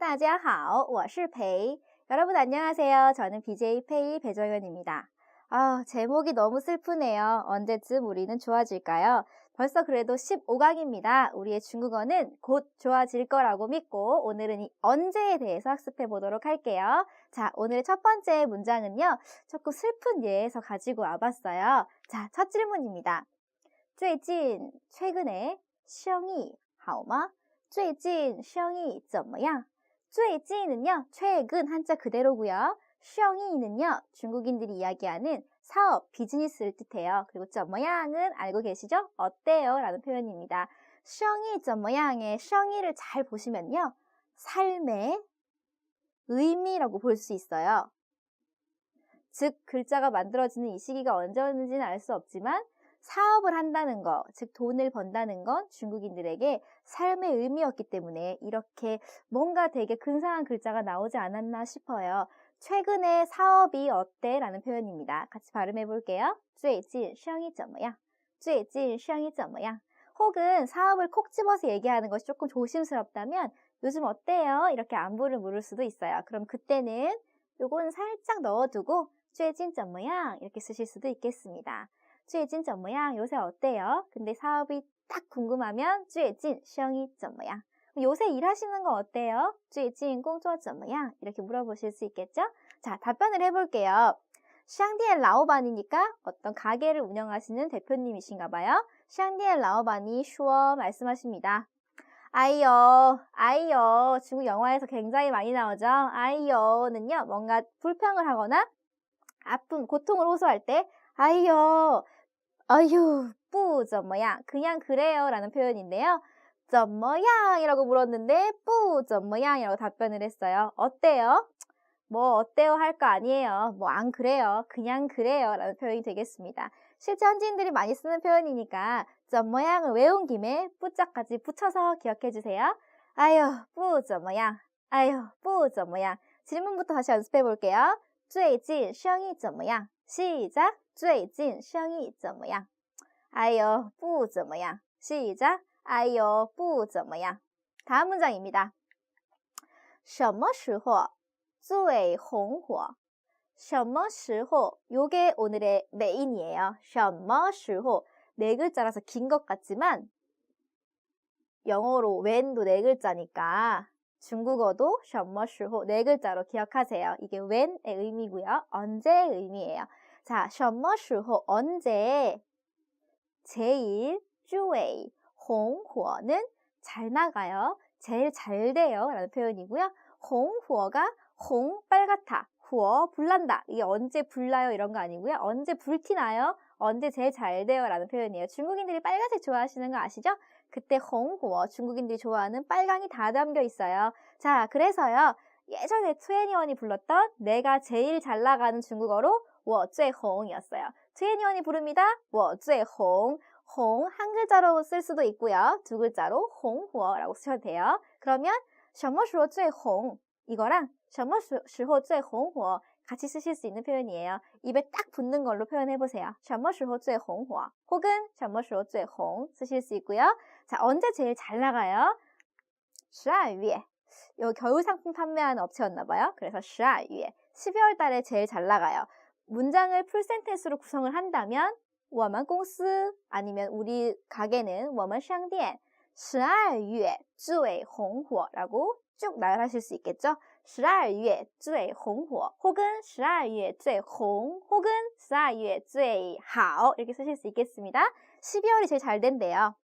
大家好,我是裴. 여러분 안녕하세요. 저는 BJ 페이 배정현입니다. 아, 제목이 너무 슬프네요. 언제쯤 우리는 좋아질까요? 벌써 그래도 15강입니다. 우리의 중국어는 곧 좋아질 거라고 믿고 오늘은 이 언제에 대해서 학습해 보도록 할게요. 자, 오늘의 첫 번째 문장은요. 조금 슬픈 예에서 가지고 와봤어요. 자, 첫 질문입니다. 最近 최근에 生意 하오마 最近 生意 怎么样? 쯔이찌는요 최근 한자 그대로고요. 슈엉이는요 중국인들이 이야기하는 사업, 비즈니스를 뜻해요. 그리고 저 모양은 알고 계시죠? 어때요? 라는 표현입니다. 슈엉이 저 모양의 슈엉이를 잘 보시면요. 삶의 의미라고 볼 수 있어요. 즉, 글자가 만들어지는 이 시기가 언제였는지는 알 수 없지만 사업을 한다는 거, 즉 돈을 번다는 건 중국인들에게 삶의 의미였기 때문에 이렇게 뭔가 되게 근사한 글자가 나오지 않았나 싶어요. 최근에 사업이 어때? 라는 표현입니다. 같이 발음해 볼게요. 最近生意怎么样?最近生意怎么样? 혹은 사업을 콕 집어서 얘기하는 것이 조금 조심스럽다면 요즘 어때요? 이렇게 안부를 물을 수도 있어요. 그럼 그때는 요건 살짝 넣어두고 最近怎么样? 이렇게 쓰실 수도 있겠습니다. 最近怎么样? 요새 어때요? 근데 사업이 딱 궁금하면 最近生意怎么样? 요새 일하시는 거 어때요? 最近工作怎么样? 이렇게 물어보실 수 있겠죠? 자, 답변을 해볼게요. 샹디엘 라오반이니까 어떤 가게를 운영하시는 대표님이신가 봐요. 샹디엘 라오반이 슈어 말씀하십니다. 아이요, 아이요. 중국 영화에서 굉장히 많이 나오죠? 아이요는요, 뭔가 불평을 하거나 아픔, 고통을 호소할 때, 아이요, 아유, 뿌怎么样? 그냥 그래요 라는 표현인데요. 怎么样이라고 물었는데 뿌怎么样이라고 답변을 했어요. 어때요? 뭐 어때요 할 거 아니에요. 뭐 안 그래요. 그냥 그래요 라는 표현이 되겠습니다. 실제 현지인들이 많이 쓰는 표현이니까 怎么样을 외운 김에 뿌자까지 붙여서 기억해 주세요. 아유, 뿌怎么样? 아유, 뿌怎么样? 질문부터 다시 연습해 볼게요. 最近生意怎么样? 시작. 最近生意怎么样? 아유, 뿌怎么样? 시작. 아유, 뿌怎么样? 다음 문장입니다. 什么时候最红火? 什么时候? 요게 오늘의 메인이에요. 什么时候? 네 글자라서 긴 것 같지만 영어로 when도 네 글자니까 중국어도 什么时候? 네 글자로 기억하세요. 이게 when의 의미고요. 언제의 의미예요. 자, 什么时候? 언제? 제일 最 홍火는 잘 나가요. 제일 잘 돼요. 라는 표현이고요. 홍火가 홍 빨갛다. 후어 불난다. 이게 언제 불나요? 이런 거 아니고요. 언제 불티나요? 언제 제일 잘 돼요? 라는 표현이에요. 중국인들이 빨간색 좋아하시는 거 아시죠? 그때 홍후어 중국인들이 좋아하는 빨강이 다 담겨 있어요. 자, 그래서요. 예전에 트웬니원이 불렀던 내가 제일 잘 나가는 중국어로 我最红이었어요. 트웬니원이 부릅니다. 我最红. 홍 한 글자로 쓸 수도 있고요. 두 글자로 홍후어라고 쓰셔도 돼요. 그러면 什么时候最红 이거랑 什么时候最红火 같이 쓰실 수 있는 표현이에요. 입에 딱 붙는 걸로 표현해 보세요. 什么时候最红火 혹은 什么时候最红 쓰실 수 있고요. 자, 언제 제일 잘 나가요? 12月 요 겨울 상품 판매하는 업체였나 봐요. 그래서 12月 12월 달에 제일 잘 나가요. 문장을 풀 센텐스로 구성을 한다면 我们公司 아니면 우리 가게는 我们商店 12月 最红火라고 쭉 나열하실 수 있겠죠? 12月 最红火 혹은 12月 最红 혹은 12月 最好 이렇게 쓰실 수 있겠습니다. 12월이 제일 잘 된대요.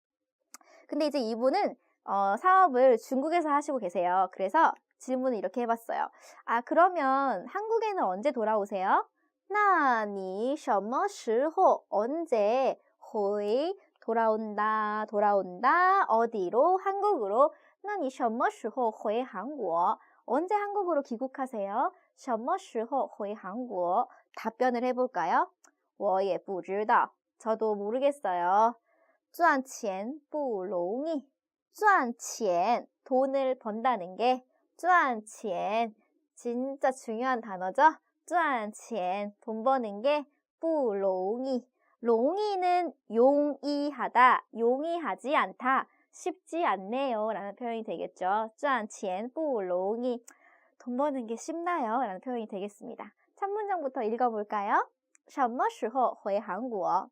근데 이제 이분은 어, 사업을 중국에서 하시고 계세요. 그래서 질문을 이렇게 해봤어요. 아 그러면 한국에는 언제 돌아오세요? 那你什么时候 언제 回 돌아온다 돌아온다 어디로 한국으로 那你什么时候回韩国 언제 한국으로 귀국하세요? 什么时候回韩国 답변을 해볼까요? 我也不知道 저도 모르겠어요. 赚钱不容易赚钱 돈을 번다는 게 赚钱 진짜 중요한 단어죠? 赚钱돈 버는 게不容易 롱이는 용이하다, 용이하지 않다. 쉽지 않네요. 라는 표현이 되겠죠. 赚钱不容易. 돈 버는 게 쉽나요? 라는 표현이 되겠습니다. 첫 문장부터 읽어볼까요? 什么时候回韩国?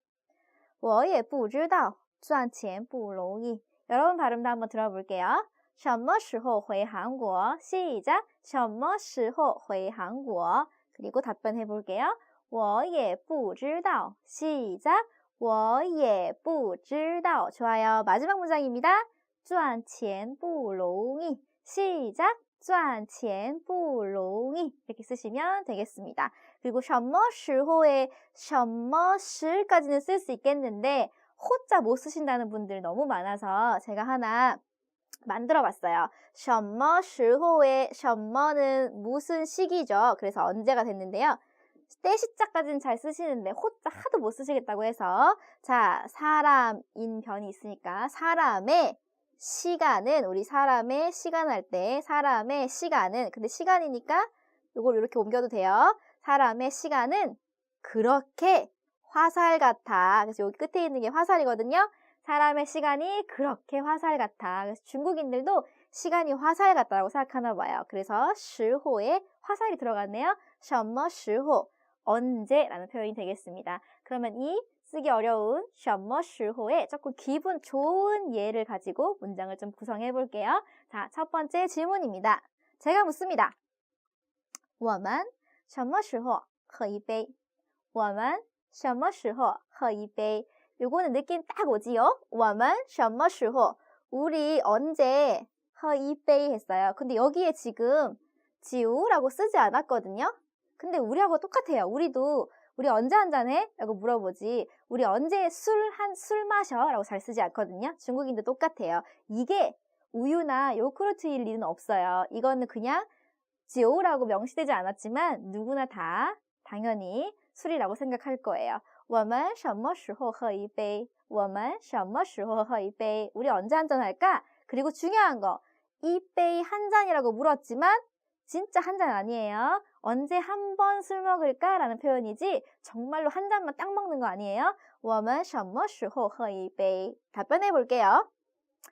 我也不知道.赚钱不容易. 여러분 발음도 한번 들어볼게요. 什么时候回韩国? 시작. 什么时候回韩国? 그리고 답변해 볼게요. 我也不知道. 시작. 我也不知道. 좋아요. 마지막 문장입니다. 赚钱不容易. 시작. 赚钱不容易. 이렇게 쓰시면 되겠습니다. 그리고 什么时候에 什么时까지는 쓸 수 있겠는데 호자 못 쓰신다는 분들 너무 많아서 제가 하나 만들어 봤어요. 什么时候에 什么는 무슨 시기죠. 그래서 언제가 됐는데요. 때 시자까지는 잘 쓰시는데 호자 하도 못 쓰시겠다고 해서 자 사람인 변이 있으니까 사람의 시간은 우리 사람의 시간 할 때 사람의 시간은 근데 시간이니까 이걸 이렇게 옮겨도 돼요. 사람의 시간은 그렇게 화살 같아. 그래서 여기 끝에 있는 게 화살이거든요. 사람의 시간이 그렇게 화살 같아. 그래서 중국인들도 시간이 화살 같다고 생각하나 봐요. 그래서 시호에 화살이 들어갔네요. 什么时候 언제라는 표현이 되겠습니다. 그러면 이 쓰기 어려운 什么时候에 조금 기분 좋은 예를 가지고 문장을 좀 구성해 볼게요. 자, 첫 번째 질문입니다. 제가 묻습니다. 我们什么时候喝一杯?我们什么时候喝一杯? 요거는 느낌 딱 오지요? 我们什么时候? 우리 언제 喝一杯 했어요. 근데 여기에 지금 지우라고 쓰지 않았거든요. 근데 우리하고 똑같아요. 우리도 우리 언제 한잔해? 라고 물어보지. 우리 언제 술, 한, 술 마셔? 라고 잘 쓰지 않거든요. 중국인도 똑같아요. 이게 우유나 요구르트일 리는 없어요. 이거는 그냥 지오라고 명시되지 않았지만 누구나 다 당연히 술이라고 생각할 거예요. 我们什么时候喝一杯?我们什么时候喝一杯? 우리 언제 한잔 할까? 그리고 중요한 거, 이 베이 한 잔이라고 물었지만 진짜 한 잔 아니에요. 언제 한 번 술 먹을까? 라는 표현이지 정말로 한 잔만 딱 먹는 거 아니에요. 我们什么时候喝一杯? 답변해 볼게요.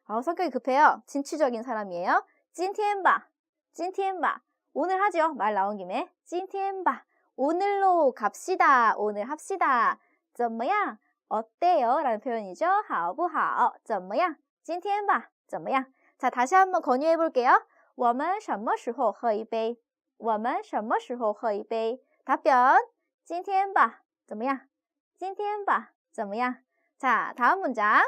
아, 성격이 급해요. 진취적인 사람이에요. 今天吧.今天吧. 오늘 하죠. 말 나온 김에. 今天吧. 오늘로 갑시다. 오늘 합시다. 怎么样? 어때요? 라는 표현이죠. 好不好?怎么样?今天吧.怎么样? 자, 다시 한번 권유해 볼게요. 我们什么时候喝一杯?我们什么时候喝一杯?답변今天吧.怎么样?今天吧.怎么样? 자, 다음 문장.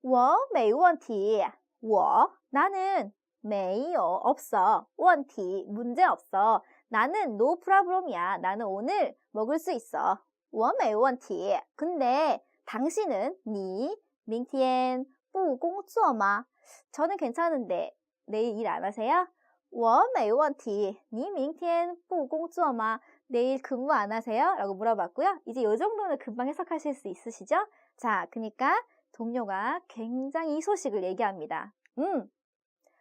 我没问题.我 나는 没有 없어. 问题 문제 없어. 나는 no problem이야. 나는 오늘 먹을 수 있어. 我没问题. 근데 당신은 你明天不工作吗? 저는 괜찮은데 내일 일 안 하세요? 我没问题.你明天不工作吗? 내일 근무 안 하세요? 라고 물어봤고요. 이제 이 정도는 금방 해석하실 수 있으시죠? 자, 그러니까 동료가 굉장히 이 소식을 얘기합니다. 음,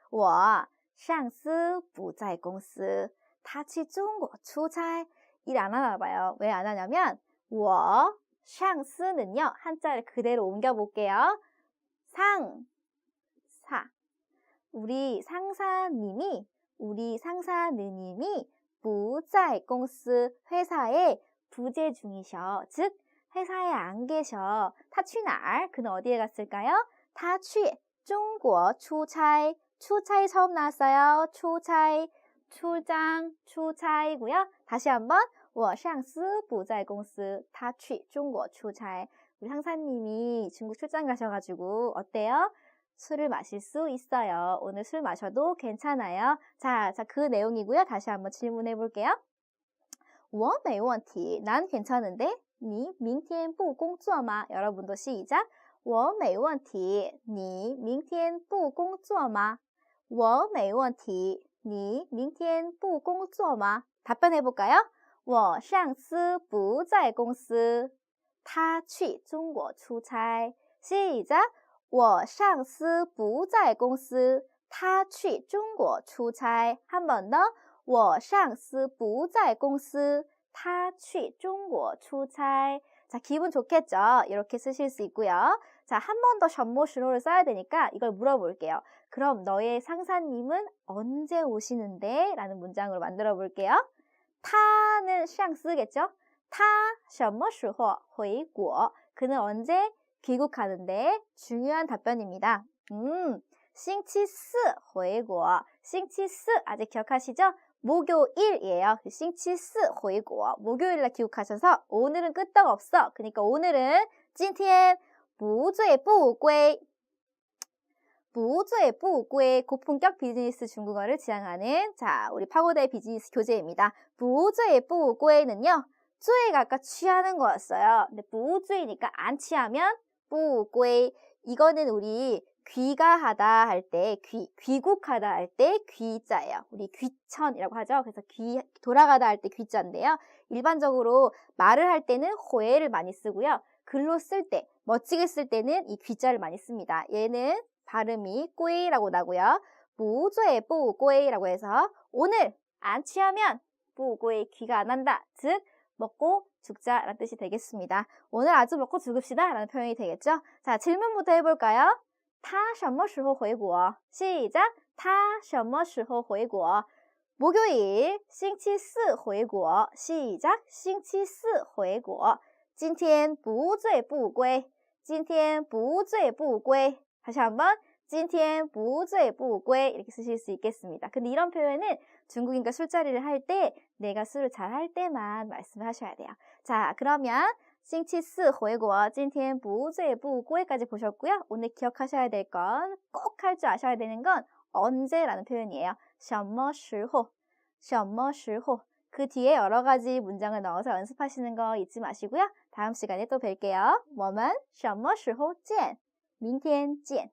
我上司不在公司 他去中国出差일 안 하나 봐요. 왜 안 하냐면 我上司는요 한자를 그대로 옮겨볼게요. 상, 사. 우리 상사님이 우리 상사느님이 부자의 공스 회사에 부재 중이셔. 즉 회사에 안 계셔. 타취날 그는 어디에 갔을까요? 타취 중국 출差 출差처음 나왔어요. 출差 출장 출차이고요. 다시 한번 我上司不在公司他去中国出差 우리 상사님이 중국 출장 가셔가지고 어때요? 술을 마실 수 있어요. 오늘 술 마셔도 괜찮아요. 자, 자, 그 내용이고요. 다시 한번 질문해 볼게요. 我没问题. 난 괜찮은데? 你明天不工作吗? 여러분도 시작. 我没问题.你明天不工作吗?我没问题. 你明天不工作吗? 답변해 볼까요? 我上司不在公司他去中国出差 시작 我上司不在公司他去中国出差한 번 더. 我上司不在公司他去中国出差 자, 기분 좋겠죠? 이렇게 쓰실 수 있고요. 자, 한 번 더 셔머시로를 써야 되니까 이걸 물어볼게요. 그럼 너의 상사님은 언제 오시는데? 라는 문장으로 만들어 볼게요. 타는 샹 쓰겠죠? 타, 什么时候回国? 그는 언제 귀국하는데? 중요한 답변입니다. 음, 싱치스 回国. 싱치스 아직 기억하시죠? 목요일이에요. 싱치스 回国. 목요일날 귀국하셔서 오늘은 끄떡없어. 그러니까 오늘은 今天 무죄不归 무죄不归 고품격 비즈니스 중국어를 지향하는 자 우리 파고다의 비즈니스 교재입니다. 무죄不归는요. 罪가 아까 취하는 거였어요. 근데 무죄니까 안 취하면 不归 이거는 우리 귀가하다 할 때, 귀, 귀국하다 할 때 귀자예요. 우리 귀천이라고 하죠. 그래서 귀, 돌아가다 할 때 귀자인데요. 일반적으로 말을 할 때는 호해를 많이 쓰고요. 글로 쓸 때, 멋지게 쓸 때는 이 귀자를 많이 씁니다. 얘는 발음이 꼬이라고 나고요. 무죄 뿌꼬이라고 해서 오늘 안 취하면 뿌꼬이 귀가 안 난다. 즉 먹고 죽자라는 뜻이 되겠습니다. 오늘 아주 먹고 죽읍시다 라는 표현이 되겠죠? 자, 질문부터 해볼까요? 他什么时候回国? 시작! 他什么时候回国? 목요일 星期四回国 시작! 星期四回国今天不醉不归 今天不醉不归 다시 한번 今天不醉不归 이렇게 쓰실 수 있겠습니다. 근데 이런 표현은 중국인과 술자리를 할 때 내가 술을 잘 할 때만 말씀을 하셔야 돼요. 자, 그러면 星期四回国今天不醉不归까지 보셨고요. 오늘 기억하셔야 될 건 꼭 할 줄 아셔야 되는 건 언제라는 표현이에요. 什么时候什么时候그 뒤에 여러 가지 문장을 넣어서 연습하시는 거 잊지 마시고요. 다음 시간에 또 뵐게요. 我们什么时候见明天见